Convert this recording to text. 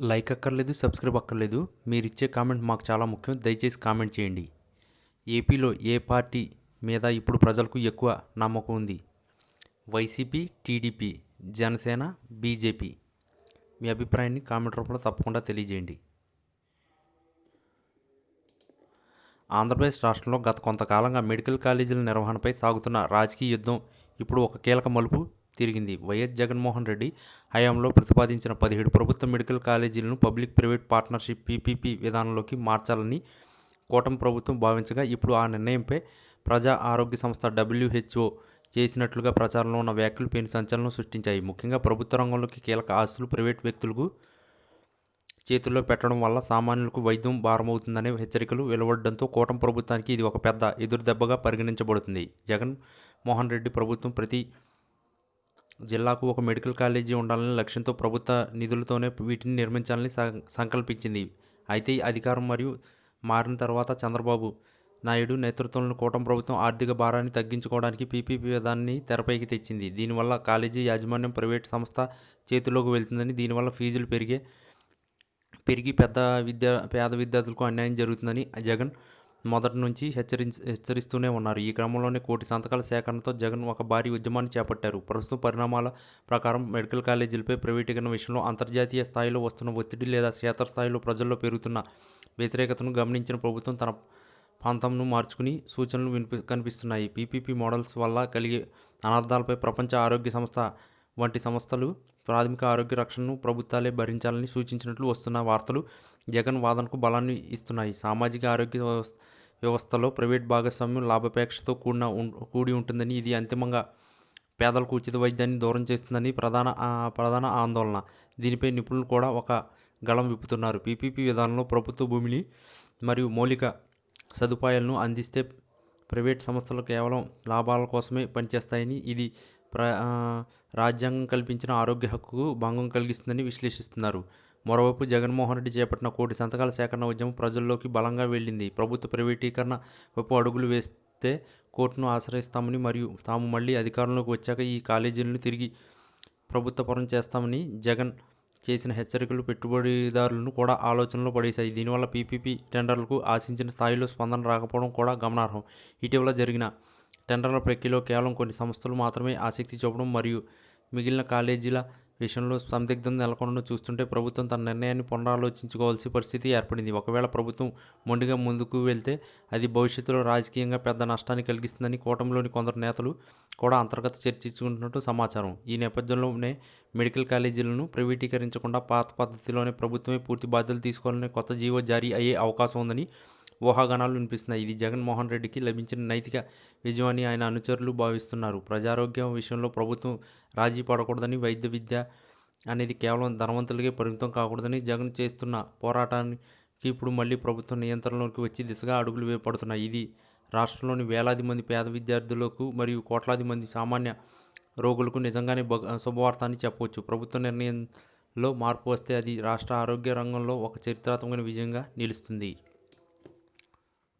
Like అక్కర్లేదు subscribe అక్కర్లేదు. మీరు ఇచ్చే కామెంట్ మాకు చాలా ముఖ్యం. దయచేసి కామెంట్ చేయండి. ఏపీలో ఏ పార్టీ మీద ఇప్పుడు ప్రజలకు ఎక్కువ నమ్మకం ఉంది? YCP TDP Janasena BJP? మీ అభిప్రాయాన్ని కామెంట్ రూపంలో తప్పకుండా తెలియజేయండి. ఆంధ్రప్రదేశ్ రాష్ట్రంలో గత కొంతకాలంగా మెడికల్ కాలేజీల నిర్వహణపై సాగుతున్న రాజకీయ యుద్ధం ఇప్పుడు ఒక కీలక మలుపు. తిరిగింది. వైఎస్ జగన్మోహన్ రెడ్డి హయాంలో ప్రతిపాదించిన పదిహేడు ప్రభుత్వ మెడికల్ కాలేజీలను పబ్లిక్ ప్రైవేట్ పార్ట్నర్షిప్ పీపీపీ విధానంలోకి మార్చాలని కూటమి ప్రభుత్వం భావించగా ఇప్పుడు ఆ నిర్ణయంపై ప్రజా ఆరోగ్య సంస్థ డబ్ల్యూహెచ్ఓ చేసినట్లుగా ప్రచారంలో ఉన్న వ్యాఖ్యలు పెను సంచలనం సృష్టించాయి. ముఖ్యంగా ప్రభుత్వ రంగంలోకి కీలక ఆస్తులు ప్రైవేట్ వ్యక్తులకు చేతుల్లో పెట్టడం వల్ల సామాన్యులకు వైద్యం భారమవుతుందనే హెచ్చరికలు వెలువడడంతో కూటమి ప్రభుత్వానికి ఇది ఒక పెద్ద ఎదురుదెబ్బగా పరిగణించబడుతుంది. జగన్ మోహన్ రెడ్డి ప్రభుత్వం ప్రతి జిల్లాకు ఒక మెడికల్ కాలేజీ ఉండాలని లక్ష్యంతో ప్రభుత్వ నిధులతోనే వీటిని నిర్మించాలని సంకల్పించింది. అయితే అధికారం మరియు మారిన తర్వాత చంద్రబాబు నాయుడు నేతృత్వంలోని కూటమి ప్రభుత్వం ఆర్థిక భారాన్ని తగ్గించుకోవడానికి పీపీపీ విధానాన్ని తెరపైకి తెచ్చింది. దీనివల్ల కాలేజీ యాజమాన్యం ప్రైవేట్ సంస్థ చేతిలోకి వెళ్తుందని దీనివల్ల ఫీజులు పెరిగే పెరిగి పెద్ద విద్యా పేద విద్యార్థులకు అన్యాయం జరుగుతుందని జగన్ మొదటి నుంచి హెచ్చరి హెచ్చరిస్తూనే ఉన్నారు. ఈ క్రమంలోనే కోటి సంతకాల సేకరణతో జగన్ ఒక భారీ ఉద్యమాన్ని చేపట్టారు. ప్రస్తుతం పరిణామాల ప్రకారం మెడికల్ కాలేజీలపై ప్రైవేటీకరణ విషయంలో అంతర్జాతీయ స్థాయిలో వస్తున్న ఒత్తిడి లేదా క్షేత్రస్థాయిలో ప్రజల్లో పెరుగుతున్న వ్యతిరేకతను గమనించిన ప్రభుత్వం తన ప్రాంతంను మార్చుకుని సూచనలు వినిపి కనిపిస్తున్నాయి. పీపీపీ మోడల్స్ వల్ల కలిగే అనర్థాలపై ప్రపంచ ఆరోగ్య సంస్థ వంటి సంస్థలు ప్రాథమిక ఆరోగ్య రక్షణను ప్రభుత్వాలే భరించాలని సూచించినట్లు వస్తున్న వార్తలు జగన్ వాదనకు బలాన్ని ఇస్తున్నాయి. సామాజిక ఆరోగ్య వ్యవస్థలో ప్రైవేట్ భాగస్వామ్యం లాభాపేక్షతో కూడిన కూడి ఉంటుందని ఇది అంతిమంగా పేదలకు ఉచిత వైద్యాన్ని దూరం చేస్తుందని ప్రధాన ప్రధాన ఆందోళన. దీనిపై నిపుణులు కూడా ఒక గళం విప్పుతున్నారు. పీపీపీ విధానంలో ప్రభుత్వ భూమిని మరియు మౌలిక సదుపాయాలను అందిస్తే ప్రైవేట్ సంస్థలు కేవలం లాభాల కోసమే పనిచేస్తాయని ఇది ప్ర రాజ్యాంగం కల్పించిన ఆరోగ్య హక్కుకు భంగం కలిగిస్తుందని విశ్లేషిస్తున్నారు. మరోవైపు జగన్మోహన్ రెడ్డి చేపట్టిన కోటి సంతకాల సేకరణ ఉద్యమం ప్రజల్లోకి బలంగా వెళ్ళింది. ప్రభుత్వ ప్రైవేటీకరణ వైపు అడుగులు వేస్తే కోర్టును ఆశ్రయిస్తామని మరియు తాము మళ్ళీ అధికారంలోకి వచ్చాక ఈ కాలేజీలను తిరిగి ప్రభుత్వపరం చేస్తామని జగన్ చేసిన హెచ్చరికలు పెట్టుబడిదారులను కూడా ఆలోచనలో పడేశాయి. దీనివల్ల పీపీపీ టెండర్లకు ఆశించిన స్థాయిలో స్పందన రాకపోవడం కూడా గమనార్హం. ఇటీవల జరిగిన టెండర్ల ప్రక్రియలో కేవలం కొన్ని సంస్థలు మాత్రమే ఆసక్తి చూపడం మరియు మిగిలిన కాలేజీల విషయంలో సందిగ్ధం నెలకొనడం చూస్తుంటే ప్రభుత్వం తన నిర్ణయాన్ని పునరాలోచించుకోవాల్సిన పరిస్థితి ఏర్పడింది. ఒకవేళ ప్రభుత్వం మొండిగా ముందుకు వెళ్తే అది భవిష్యత్తులో రాజకీయంగా పెద్ద నష్టాన్ని కలిగిస్తుందని కూటమిలోని కొందరు నేతలు కూడా అంతర్గత చర్చించుకుంటున్నట్టు సమాచారం. ఈ నేపథ్యంలోనే మెడికల్ కాలేజీలను ప్రైవేటీకరించకుండా పాత పద్ధతిలోనే ప్రభుత్వమే పూర్తి బాధ్యతలు తీసుకోవాలని కొత్త జీవో జారీ అయ్యే అవకాశం ఉందని ఊహాగానాలు వినిపిస్తున్నాయి. ఇది జగన్మోహన్ రెడ్డికి లభించిన నైతిక విజయమని ఆయన అనుచరులు భావిస్తున్నారు. ప్రజారోగ్యం విషయంలో ప్రభుత్వం రాజీ పడకూడదని వైద్య విద్య అనేది కేవలం ధనవంతులకే పరిమితం కాకూడదని జగన్ చేస్తున్న పోరాటానికి ఇప్పుడు మళ్ళీ ప్రభుత్వం నియంత్రణలోకి వచ్చి దిశగా అడుగులు వేపడుతున్నాయి ఇది రాష్ట్రంలోని వేలాది మంది పేద విద్యార్థులకు మరియు కోట్లాది మంది సామాన్య రోగులకు నిజంగానే శుభవార్త అని చెప్పవచ్చు. ప్రభుత్వ నిర్ణయంలో మార్పు వస్తే అది రాష్ట్ర ఆరోగ్య రంగంలో ఒక చరిత్రాత్మకమైన విజయంగా నిలుస్తుంది.